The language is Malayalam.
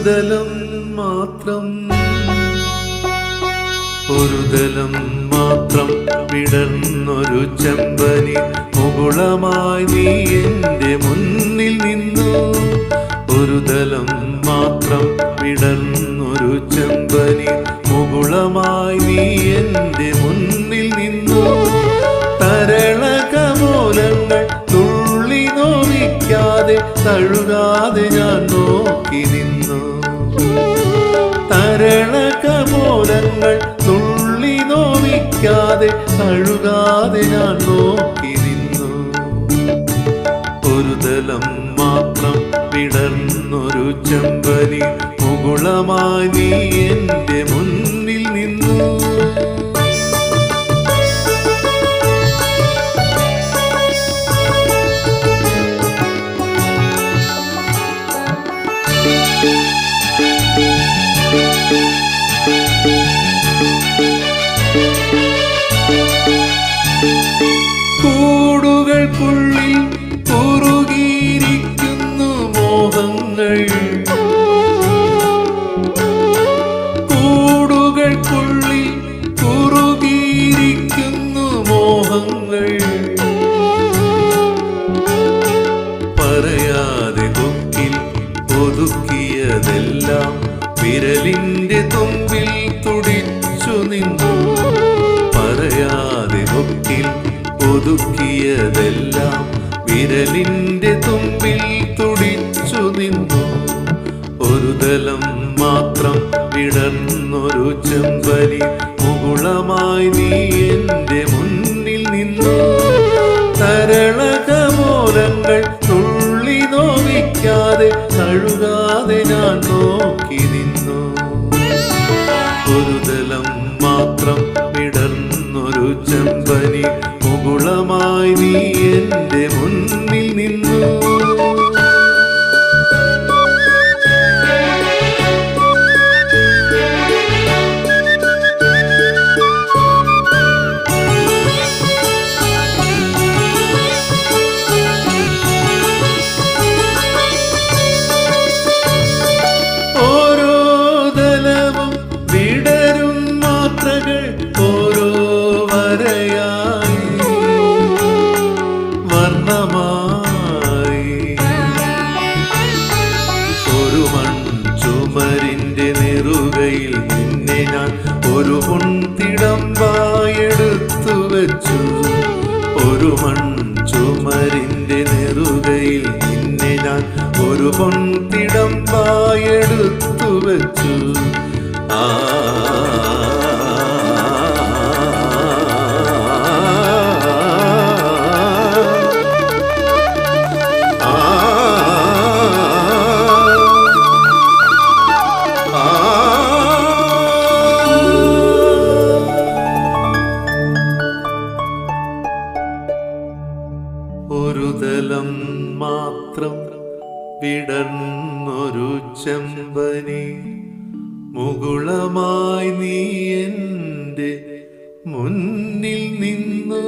ഒരുതലം മാത്രം. ഒരുതലം മാത്രം വിടർന്നൊരു ചെമ്പനി മുകുളമായി നീ എന്റെ മുന്നിൽ നിന്നു. ഒരുതലം മാത്രം വിടർന്നൊരു ചെമ്പനി മുകുളമായി നീ എന്റെ തഴുകാതെ ഞാൻ നോക്കി നിന്നു. തരളകമൂലങ്ങൾ തുള്ളി നോവിക്കാതെ തഴുകാതെ ഞാൻ നോക്കി നിന്നു. ഒരു തലം മാത്രം വിടർന്നൊരു ചെമ്പനി മുകുളമായി എന്റെ കൂടുകൾക്കുള്ളിൽ വിരലിന്റെ തുമ്പിൽ തുടിച്ചു നിന്നു. പറയാതെ ഒക്കിൽ ഒതുക്കിയതെല്ലാം വിരലിന്റെ തുമ്പിൽ തുടിച്ചു നിന്നു. ഒരു തലം മാത്രം വിടർന്നൊരു ചെമ്പലി മുകുളമായി നീ എന്റെ മുന്നിൽ നിന്നു. എന്റെ മുന്നിൽ നിന്നു. ഒരു പൊൺതിടമ്പായെടുത്തു വെച്ചു. ഒരു മൺചുമരിന്റെ നെറുകയിൽ നിന്നെ ഞാൻ ഒരു പൊൺതിടമ്പായെടുത്തു വെച്ചു. ആ വിടർന്നൊരു ചെമ്പനി മുകുളമായി നീ എന്റെ മുന്നിൽ നിന്നു.